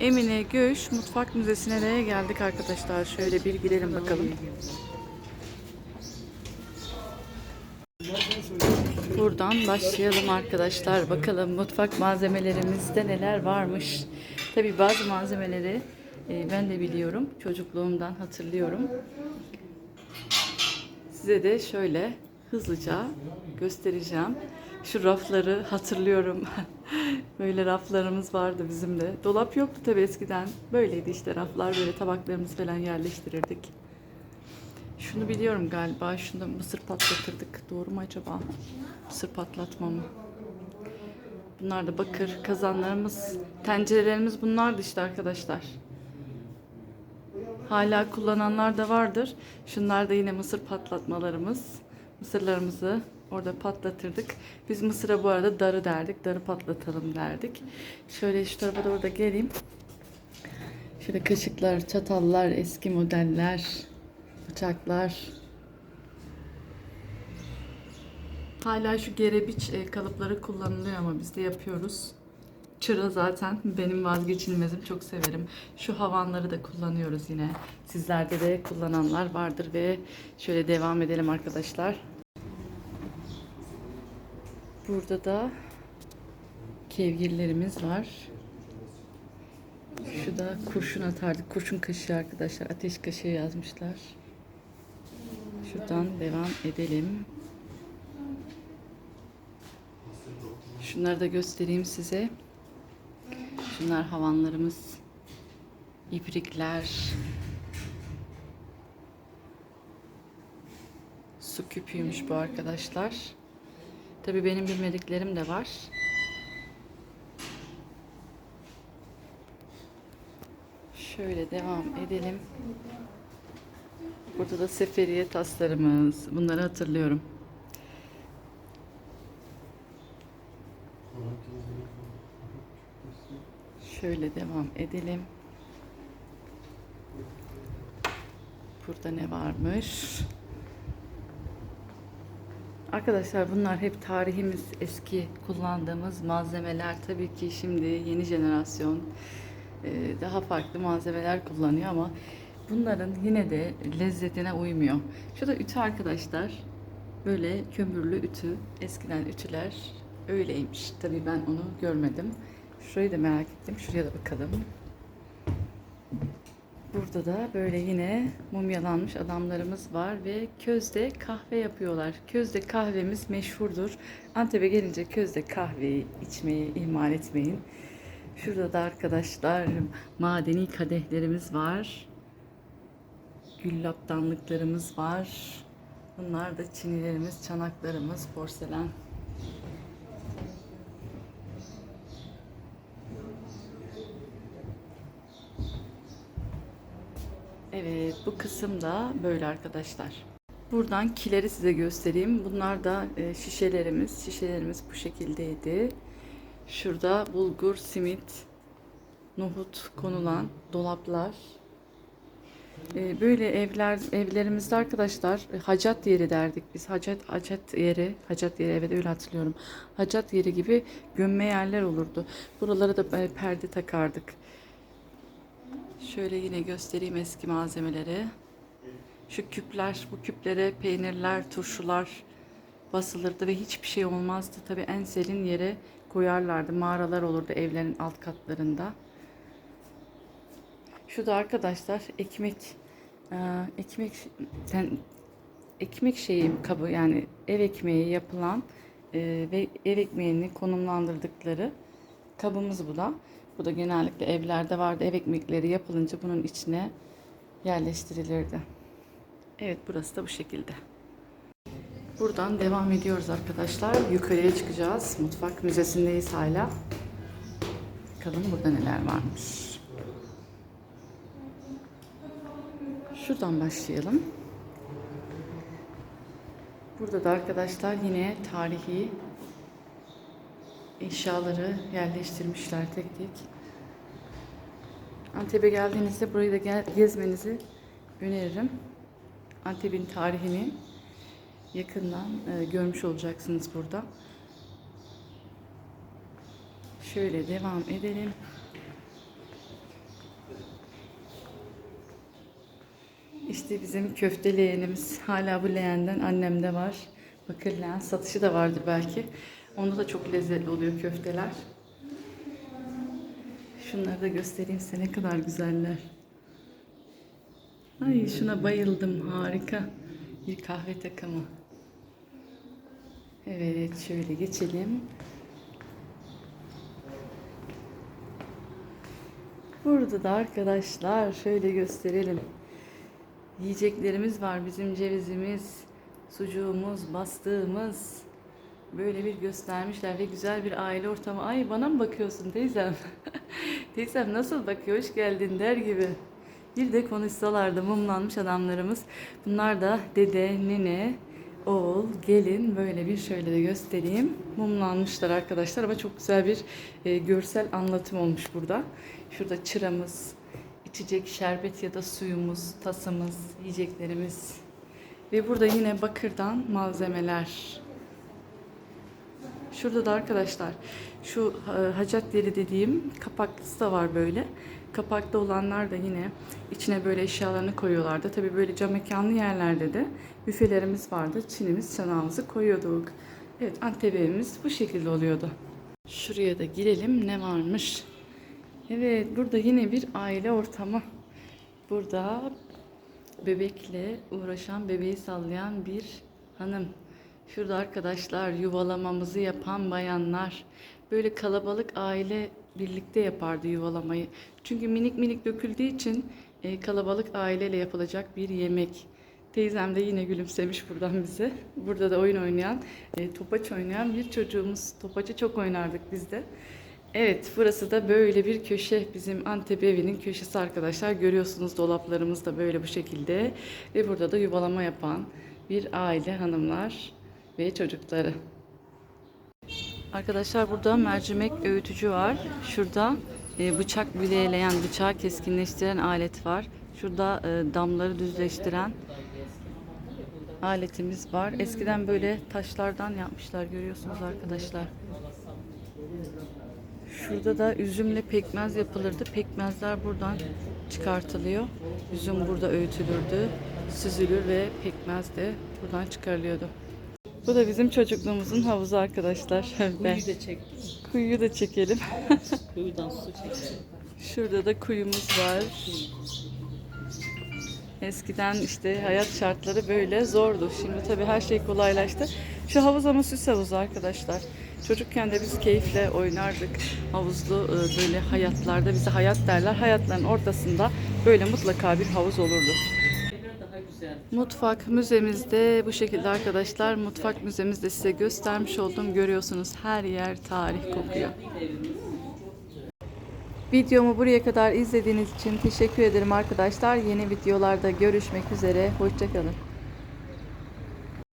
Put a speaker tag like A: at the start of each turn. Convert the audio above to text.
A: Emine Göş Mutfak Müzesi'ne de geldik arkadaşlar. Şöyle bir gidelim bakalım. Buradan başlayalım arkadaşlar. Bakalım mutfak malzemelerimizde neler varmış. Tabii bazı malzemeleri e, ben de biliyorum. Çocukluğumdan hatırlıyorum. Size de şöyle hızlıca göstereceğim. Şu rafları hatırlıyorum. böyle raflarımız vardı bizim de. Dolap yoktu tabii eskiden. Böyleydi işte raflar böyle tabaklarımızı falan yerleştirirdik. Şunu biliyorum galiba. Şunu mısır patlatırdık. Doğru mu acaba? Mısır patlatma mı? Bunlar da bakır kazanlarımız, tencerelerimiz bunlardı işte arkadaşlar. Hala kullananlar da vardır. Şunlar da yine mısır patlatmalarımız. Mısırlarımızı orada patlatırdık. Biz mısıra bu arada darı derdik. Darı patlatalım derdik. Şöyle şu tarafa doğru da geleyim. Şöyle kaşıklar, çatallar, eski modeller, bıçaklar. Hala şu gerebiç e, kalıpları kullanılıyor ama biz de yapıyoruz. Çıra zaten benim vazgeçilmezim. Çok severim. Şu havanları da kullanıyoruz yine. Sizlerde de kullananlar vardır ve şöyle devam edelim arkadaşlar. Burada da kevgirlerimiz var. Şu da kurşun atardık. Kurşun kaşığı arkadaşlar. Ateş kaşığı yazmışlar. Şuradan devam edelim. Şunları da göstereyim size. Şunlar havanlarımız. İbrikler. Su küpüymüş bu arkadaşlar. Tabii benim bilmediklerim de var. Şöyle devam edelim. Burada da seferiye taslarımız. Bunları hatırlıyorum. Şöyle devam edelim. Burada ne varmış? Arkadaşlar bunlar hep tarihimiz eski kullandığımız malzemeler. Tabii ki şimdi yeni jenerasyon e, daha farklı malzemeler kullanıyor ama bunların yine de lezzetine uymuyor. Şu da ütü arkadaşlar. Böyle kömürlü ütü. Eskiden ütüler öyleymiş. Tabii ben onu görmedim. Şurayı da merak ettim. Şuraya da bakalım. Burada da böyle yine mumyalanmış adamlarımız var ve közde kahve yapıyorlar. Közde kahvemiz meşhurdur. Antep'e gelince közde kahveyi içmeyi ihmal etmeyin. Şurada da arkadaşlar madeni kadehlerimiz var. Güllaptanlıklarımız var. Bunlar da çinilerimiz, çanaklarımız, porselen. Evet, bu kısım da böyle arkadaşlar. Buradan kileri size göstereyim. Bunlar da e, şişelerimiz. Şişelerimiz bu şekildeydi. Şurada bulgur, simit, nohut konulan dolaplar. E, böyle evler evlerimizde arkadaşlar e, hacat yeri derdik biz. Hacat hacat yeri, hacat yeri evet öyle hatırlıyorum. Hacat yeri gibi gömme yerler olurdu. Buralara da perde takardık. Şöyle yine göstereyim eski malzemeleri. Şu küpler, bu küplere peynirler, turşular basılırdı ve hiçbir şey olmazdı. Tabii en serin yere koyarlardı. Mağaralar olurdu evlerin alt katlarında. Şu da arkadaşlar ekmek e, ekmek yani ekmek şeyi kabı yani ev ekmeği yapılan e, ve ev ekmeğini konumlandırdıkları kabımız bu da. Bu da genellikle evlerde vardı. Ev ekmekleri yapılınca bunun içine yerleştirilirdi. Evet burası da bu şekilde. Buradan devam ediyoruz arkadaşlar. Yukarıya çıkacağız. Mutfak müzesindeyiz hala. Bakalım burada neler varmış. Şuradan başlayalım. Burada da arkadaşlar yine tarihi eşyaları yerleştirmişler tek tek. Antep'e geldiğinizde burayı da gel gezmenizi öneririm. Antep'in tarihini yakından e, görmüş olacaksınız burada. Şöyle devam edelim. İşte bizim köfte leğenimiz. Hala bu leğenden annemde var. Bakır leğen satışı da vardı belki. Onda da çok lezzetli oluyor köfteler. Şunları da göstereyim size ne kadar güzeller. Ay şuna bayıldım. Harika. Bir kahve takımı. Evet şöyle geçelim. Burada da arkadaşlar şöyle gösterelim. Yiyeceklerimiz var. Bizim cevizimiz, sucuğumuz, bastığımız. Böyle bir göstermişler ve güzel bir aile ortamı. Ay bana mı bakıyorsun teyzem? teyzem nasıl bakıyor? Hoş geldin der gibi. Bir de konuşsalardı mumlanmış adamlarımız. Bunlar da dede, nene, oğul, gelin böyle bir şöyle de göstereyim. Mumlanmışlar arkadaşlar ama çok güzel bir e, görsel anlatım olmuş burada. Şurada çıramız, içecek şerbet ya da suyumuz, tasamız, yiyeceklerimiz. Ve burada yine bakırdan malzemeler. Şurada da arkadaşlar şu e, hacat dediğim kapaklısı da var böyle. Kapakta olanlar da yine içine böyle eşyalarını koyuyorlardı. Tabii böyle cam mekanlı yerlerde de büfelerimiz vardı. Çinimiz, çanağımızı koyuyorduk. Evet Antep evimiz bu şekilde oluyordu. Şuraya da girelim ne varmış. Evet burada yine bir aile ortamı. Burada bebekle uğraşan, bebeği sallayan bir hanım. Şurada arkadaşlar yuvalamamızı yapan bayanlar. Böyle kalabalık aile birlikte yapardı yuvalamayı. Çünkü minik minik döküldüğü için e, kalabalık aileyle yapılacak bir yemek. Teyzem de yine gülümsemiş buradan bize. Burada da oyun oynayan, e, topaç oynayan bir çocuğumuz. Topaçı çok oynardık biz de. Evet, burası da böyle bir köşe. Bizim Antep evinin köşesi arkadaşlar. Görüyorsunuz dolaplarımız da böyle bu şekilde. Ve burada da yuvalama yapan bir aile hanımlar ve çocukları. Arkadaşlar burada mercimek öğütücü var. Şurada e, bıçak bileyleyen, bıçağı keskinleştiren alet var. Şurada e, damları düzleştiren aletimiz var. Eskiden böyle taşlardan yapmışlar görüyorsunuz arkadaşlar. Şurada da üzümle pekmez yapılırdı. Pekmezler buradan çıkartılıyor. Üzüm burada öğütülürdü. Süzülür ve pekmez de buradan çıkarılıyordu. Bu da bizim çocukluğumuzun havuzu arkadaşlar. Ben
B: Kuyu da çektim.
A: kuyuyu da çekelim.
B: Kuyudan su çektim.
A: Şurada da kuyumuz var. Eskiden işte hayat şartları böyle zordu. Şimdi tabii her şey kolaylaştı. Şu havuz ama süs havuzu arkadaşlar. Çocukken de biz keyifle oynardık. Havuzlu e, böyle hayatlarda bize hayat derler. Hayatların ortasında böyle mutlaka bir havuz olurdu. Mutfak müzemizde bu şekilde arkadaşlar. Mutfak müzemizde size göstermiş oldum. Görüyorsunuz her yer tarih kokuyor. Videomu buraya kadar izlediğiniz için teşekkür ederim arkadaşlar. Yeni videolarda görüşmek üzere. Hoşçakalın.